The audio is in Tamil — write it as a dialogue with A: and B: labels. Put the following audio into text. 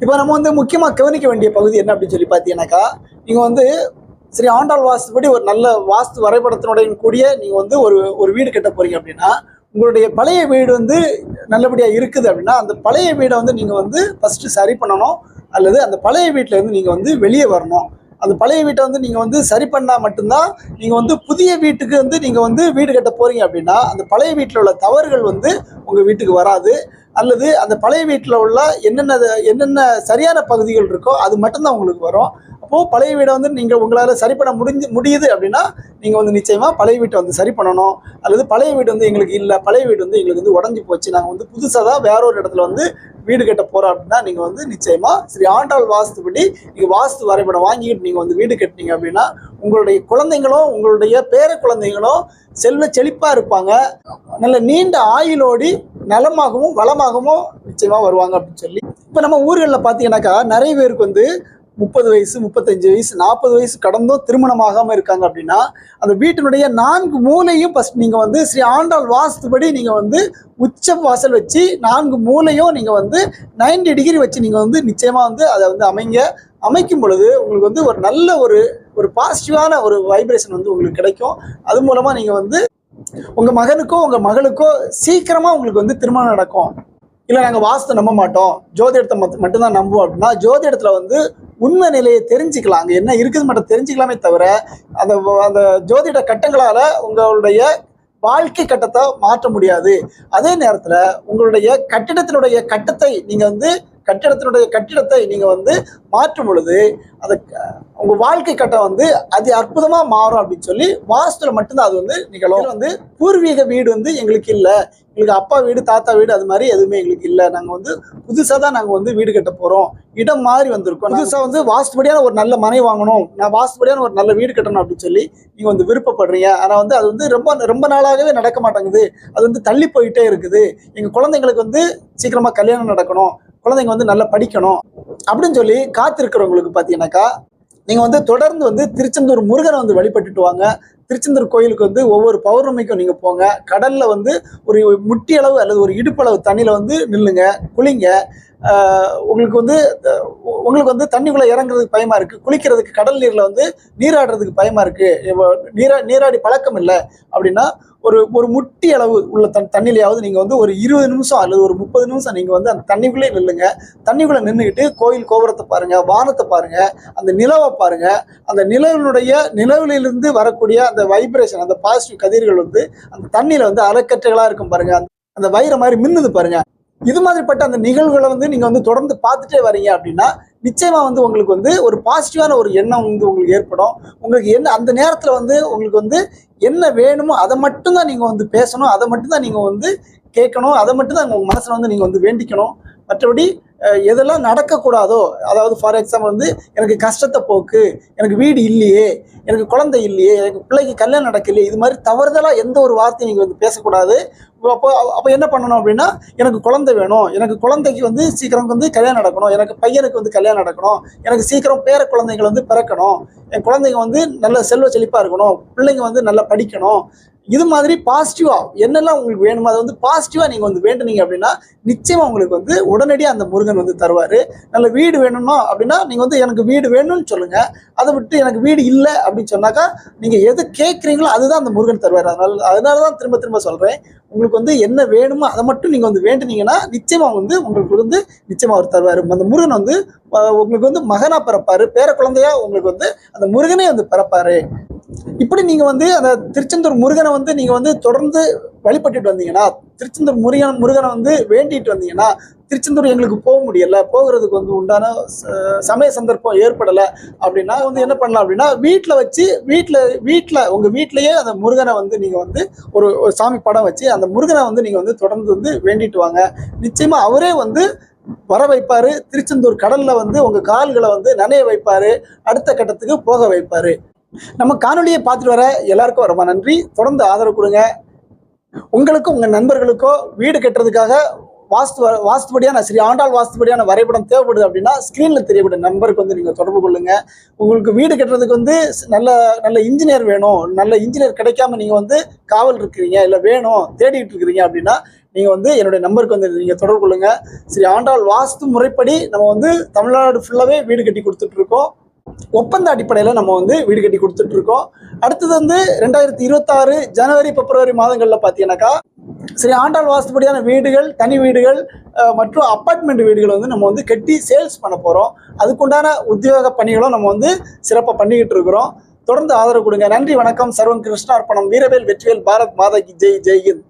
A: இப்போ நம்ம வந்து முக்கியமாக கவனிக்க வேண்டிய பகுதி என்ன அப்படின்னு சொல்லி பார்த்தீங்கன்னாக்கா நீங்கள் வந்து சரி ஆண்டாள் வாஸ்துபடி ஒரு நல்ல வாஸ்து வரைபடத்தினுடைய கூடிய நீங்கள் வந்து ஒரு ஒரு வீடு கட்ட போறீங்க அப்படின்னா உங்களுடைய பழைய வீடு வந்து நல்லபடியாக இருக்குது அப்படின்னா அந்த பழைய வீடை வந்து நீங்கள் வந்து ஃபஸ்ட்டு சரி பண்ணணும் அல்லது அந்த பழைய வீட்டில் இருந்து நீங்கள் வந்து வெளியே வரணும். அந்த பழைய வீட்டை வந்து நீங்கள் வந்து சரி பண்ணால் மட்டும்தான் நீங்கள் வந்து புதிய வீட்டுக்கு வந்து நீங்கள் வந்து வீடு கட்ட போகிறீங்க அப்படின்னா அந்த பழைய வீட்டில் உள்ள தவறுகள் வந்து உங்கள் வீட்டுக்கு வராது. அல்லது அந்த பழைய வீட்டில் உள்ள என்னென்ன என்னென்ன சரியான பகுதிகள் இருக்கோ அது மட்டும்தான் உங்களுக்கு வரும். அப்போது பழைய வீடை வந்து நீங்கள் உங்களால் சரி பண்ண முடிஞ்சு முடியுது அப்படின்னா நீங்கள் வந்து நிச்சயமாக பழைய வீட்டை வந்து சரி பண்ணணும். அல்லது பழைய வீடு வந்து எங்களுக்கு இல்லை பழைய வீடு வந்து எங்களுக்கு வந்து உடஞ்சி போச்சு. நாங்கள் வந்து புதுசாக தான் வேற ஒரு இடத்துல வந்து வீடு கட்ட போகிறோம் அப்படின்னா நீங்கள் வந்து நிச்சயமாக சரி ஆண்டாள் வாஸ்துபடி நீங்கள் வாஸ்து வரைபடம் வாங்கிட்டு நீங்கள் வந்து வீடு கட்டினீங்க அப்படின்னா உங்களுடைய குழந்தைங்களும் உங்களுடைய பேர குழந்தைங்களும் செல்வ செழிப்பாக இருப்பாங்க. நல்ல நீண்ட ஆயுளோடி நலமாகவும் வளமாகவும் நிச்சயமாக வருவாங்க அப்படின்னு சொல்லி. இப்போ நம்ம ஊர்களில் பார்த்தீங்கன்னாக்கா நிறைய பேருக்கு வந்து முப்பது வயசு முப்பத்தஞ்சு வயசு நாற்பது வயசு கடந்தும் திருமணமாகாமல் இருக்காங்க அப்படின்னா அந்த வீட்டினுடைய நான்கு மூலையும் ஃபஸ்ட் நீங்கள் வந்து ஸ்ரீ ஆண்டாள் வாஸ்துபடி நீங்கள் வந்து உச்ச வாசல் வச்சு நான்கு மூலையும் நீங்கள் வந்து 90 டிகிரி வச்சு நீங்கள் வந்து நிச்சயமாக வந்து அதை வந்து அமைங்க. அமைக்கும் பொழுது உங்களுக்கு வந்து ஒரு நல்ல ஒரு ஒரு பாசிட்டிவான ஒரு வைப்ரேஷன் வந்து உங்களுக்கு கிடைக்கும். அது மூலமாக நீங்கள் வந்து உங்கள் மகனுக்கோ உங்கள் மகளுக்கோ சீக்கிரமாக உங்களுக்கு வந்து திருமணம் நடக்கும். இல்லை நாங்கள் வாஸ்து நம்ப மாட்டோம். ஜோதிடத்தை மட் மட்டும்தான் நம்புவோம் அப்படின்னா ஜோதிடத்தில் வந்து உண்மை நிலையை தெரிஞ்சுக்கலாம். அங்கே என்ன இருக்குது மட்டும் தெரிஞ்சுக்கலாமே தவிர அந்த அந்த ஜோதிட கட்டங்களால் உங்களுடைய வாழ்க்கை கட்டத்தை மாற்ற முடியாது. அதே நேரத்தில் உங்களுடைய கட்டிடத்தினுடைய கட்டத்தை நீங்கள் வந்து கட்டிடத்தினுடைய கட்டிடத்தை நீங்கள் வந்து மாற்றும் பொழுது அது உங்கள் வாழ்க்கை கட்டம் வந்து அது அற்புதமாக மாறும் அப்படின்னு சொல்லி வாஸ்துல மட்டும்தான் அது வந்து நிகழும். வந்து பூர்வீக வீடு வந்து எங்களுக்கு இல்லை. எங்களுக்கு அப்பா வீடு தாத்தா வீடு அது மாதிரி எதுவுமே எங்களுக்கு இல்லை. நாங்கள் வந்து புதுசாக தான் நாங்கள் வந்து வீடு கட்ட போகிறோம் இடம் மாறி வந்திருக்கோம். புதுசாக வந்து வாஸ்துபடியான ஒரு நல்ல மனை வாங்கணும். நான் வாஸ்துபடியான ஒரு நல்ல வீடு கட்டணும் அப்படின்னு சொல்லி நீங்கள் வந்து விருப்பப்படுறீங்க. ஆனால் வந்து அது வந்து ரொம்ப ரொம்ப நாளாகவே நடக்க மாட்டேங்குது. அது வந்து தள்ளி போயிட்டே இருக்குது. எங்கள் குழந்தைங்களுக்கு வந்து சீக்கிரமாக கல்யாணம் நடக்கணும். குழந்தைங்க வந்து நல்லா படிக்கணும் அப்படின்னு சொல்லி காத்திருக்கிறவங்களுக்கு பார்த்தீங்கன்னாக்கா நீங்கள் வந்து தொடர்ந்து வந்து திருச்செந்தூர் முருகனை வந்து வழிபட்டுட்டு வாங்க. திருச்செந்தூர் கோயிலுக்கு வந்து ஒவ்வொரு பௌர்ணமிக்கும் நீங்கள் போங்க. கடலில் வந்து ஒரு முட்டி அளவு அல்லது ஒரு இடுப்பளவு தண்ணியில் வந்து நில்லுங்க குளிங்க. உங்களுக்கு வந்து உங்களுக்கு வந்து தண்ணிக்குள்ளே இறங்குறதுக்கு பயமா இருக்குது குளிக்கிறதுக்கு கடல் நீரில் வந்து நீராடுறதுக்கு பயமா இருக்குது நீரா நீராடி பழக்கம் இல்லை. அப்படின்னா ஒரு ஒரு முட்டி அளவு உள்ள தண் தண்ணிலையாவது நீங்கள் வந்து ஒரு இருபது நிமிஷம் அல்லது ஒரு முப்பது நிமிஷம் நீங்கள் வந்து அந்த தண்ணிக்குள்ளே நில்லுங்க. தண்ணிக்குள்ளே நின்றுக்கிட்டு கோயில் கோபுரத்தை பாருங்கள் வானத்தை பாருங்கள் அந்த நிலவை பாருங்கள் அந்த நிலவினுடைய நிலவிலிருந்து வரக்கூடிய அந்த அந்த வைப்ரேஷன் அந்த பாசிட்டிவ் கதிர்கள் வந்து அந்த தண்ணியில் வந்து அறக்கற்றைகளாக இருக்கும் பாருங்க. அந்த- வயிறு மாதிரி மின்னுது பாருங்க. இது மாதிரிப்பட்ட அந்த நிகழ்வுகளை வந்து நீங்கள் வந்து தொடர்ந்து பார்த்துட்டே வரீங்க அப்படின்னா நிச்சயமா வந்து உங்களுக்கு வந்து ஒரு பாசிட்டிவான ஒரு எண்ணம் வந்து உங்களுக்கு ஏற்படும். உங்களுக்கு என்ன அந்த நேரத்தில் வந்து உங்களுக்கு வந்து என்ன வேணுமோ அதை மட்டும்தான் நீங்கள் வந்து பேசணும் அதை மட்டும்தான் நீங்கள் வந்து கேட்கணும் அதை மட்டும்தான் உங்கள் மனசில் வந்து நீங்கள் வந்து வேண்டிக்கணும். மற்றபடி எதெல்லாம் நடக்கக்கூடாதோ அதாவது ஃபார் எக்ஸாம்பிள் வந்து எனக்கு கஷ்டத்தை போக்கு எனக்கு வீடு இல்லையே எனக்கு குழந்தை இல்லையே எனக்கு பிள்ளைக்கு கல்யாணம் நடக்கலையே இது மாதிரி தவறுதலாக எந்த ஒரு வார்த்தையும் நீங்கள் வந்து பேசக்கூடாது. அப்போ அப்போ என்ன பண்ணணும் அப்படின்னா எனக்கு குழந்தை வேணும் எனக்கு குழந்தைக்கு வந்து சீக்கிரம் வந்து கல்யாணம் நடக்கணும் எனக்கு பையனுக்கு வந்து கல்யாணம் நடக்கணும் எனக்கு சீக்கிரம் பேர குழந்தைகள் வந்து பிறக்கணும் என் குழந்தைங்க வந்து நல்ல செல்வ செழிப்பாக இருக்கணும் பிள்ளைங்க வந்து நல்லா படிக்கணும் இது மாதிரி பாசிட்டிவாக என்னெல்லாம் உங்களுக்கு வேணுமோ அதை வந்து பாசிட்டிவாக நீங்கள் வந்து வேண்டுனீங்க அப்படின்னா நிச்சயமாக உங்களுக்கு வந்து உடனடியாக அந்த முருகன் வந்து தருவார். நல்ல வீடு வேணும்னா அப்படின்னா நீங்கள் வந்து எனக்கு வீடு வேணும்னு சொல்லுங்கள் அதை விட்டு எனக்கு வீடு இல்லை அப்படின்னு சொன்னாக்கா நீங்கள் எது கேட்குறீங்களோ அதுதான் அந்த முருகன் தருவார். அதனால அதனால தான் திரும்ப திரும்ப சொல்கிறேன் உங்களுக்கு வந்து என்ன வேணுமோ அதை மட்டும் நீங்கள் வந்து வேண்டுனீங்கன்னா நிச்சயமாக வந்து உங்களுக்கு வந்து நிச்சயமாக அவர் தருவார். அந்த முருகன் வந்து உங்களுக்கு வந்து மகனாக பிறப்பாரு. பேர குழந்தையா உங்களுக்கு வந்து அந்த முருகனே வந்து பிறப்பாரு. இப்படி நீங்க வந்து அந்த திருச்செந்தூர் முருகனை வந்து நீங்க வந்து தொடர்ந்து வழிபட்டுட்டு வந்தீங்கன்னா திருச்செந்தூர் முருகன் முருகனை வந்து வேண்டிட்டு வந்தீங்கன்னா திருச்செந்தூர் எங்களுக்கு போக முடியல போகிறதுக்கு வந்து உண்டான ச- சமய சந்தர்ப்பம் ஏற்படலை அப்படின்னா வந்து என்ன பண்ணலாம் அப்படின்னா வீட்டில் வச்சு வீட்டில் வீட்டில் உங்கள் வீட்டிலையே அந்த முருகனை வந்து நீங்கள் வந்து ஒரு ஒரு சாமி படம் வச்சு அந்த முருகனை வந்து நீங்கள் வந்து தொடர்ந்து வந்து வேண்டிட்டு வாங்க. நிச்சயமாக அவரே வந்து வர வைப்பாரு திருச்செந்தூர் கடல்ல வந்து உங்க கால்களை வந்து நனைய வைப்பாரு அடுத்த கட்டத்துக்கு போக வைப்பாரு. நம்ம காணொலியை பார்த்துட்டு வர எல்லாருக்கும் ரொம்ப நன்றி. தொடர்ந்து ஆதரவு கொடுங்க. உங்களுக்கும் உங்கள் நண்பர்களுக்கோ வீடு கட்டுறதுக்காக வாஸ்து வாஸ்துபடியான ஸ்ரீ ஆண்டாள் வாஸ்துபடியான வரைபடம் தேவைப்படுது அப்படின்னா ஸ்க்ரீனில் தெரியக்கூடிய நம்பருக்கு வந்து நீங்கள் தொடர்பு கொள்ளுங்க. உங்களுக்கு வீடு கட்டுறதுக்கு வந்து நல்ல நல்ல இன்ஜினியர் வேணும். நல்ல இன்ஜினியர் கிடைக்காம நீங்கள் வந்து காவல் இருக்கிறீங்க இல்லை வேணும் தேடிட்டு இருக்கிறீங்க அப்படின்னா நீங்கள் வந்து என்னுடைய நம்பருக்கு வந்து நீங்கள் தொடர்பு கொள்ளுங்க. ஸ்ரீ ஆண்டாள் வாஸ்து முறைப்படி நம்ம வந்து தமிழ்நாடு ஃபுல்லாகவே வீடு கட்டி கொடுத்துட்ருக்கோம் ஒப்பந்த அடிப்படையில் நம்ம வந்து வீடு கட்டி கொடுத்துட்ருக்கோம் அடுத்தது வந்து ரெண்டாயிரத்தி இருபத்தாறு ஜனவரி பிப்ரவரி மாதங்களில் பார்த்தீங்கன்னாக்கா சரி ஆண்டாள் வாஸ்துபடியான வீடுகள் தனி வீடுகள் மற்றும் அப்பார்ட்மெண்ட் வீடுகள் வந்து நம்ம வந்து கட்டி சேல்ஸ் பண்ண போகிறோம் அதுக்குண்டான உத்தியோக பணிகளும் நம்ம வந்து சிறப்பாக பண்ணிக்கிட்டு இருக்கிறோம். தொடர்ந்து ஆதரவு கொடுங்க. நன்றி வணக்கம். சர்வம் கிருஷ்ணார்ப்பணம் வீரவேல் வெற்றிவேல் பாரத் மாதா கி ஜெய் ஜெய் ஹிந்த்.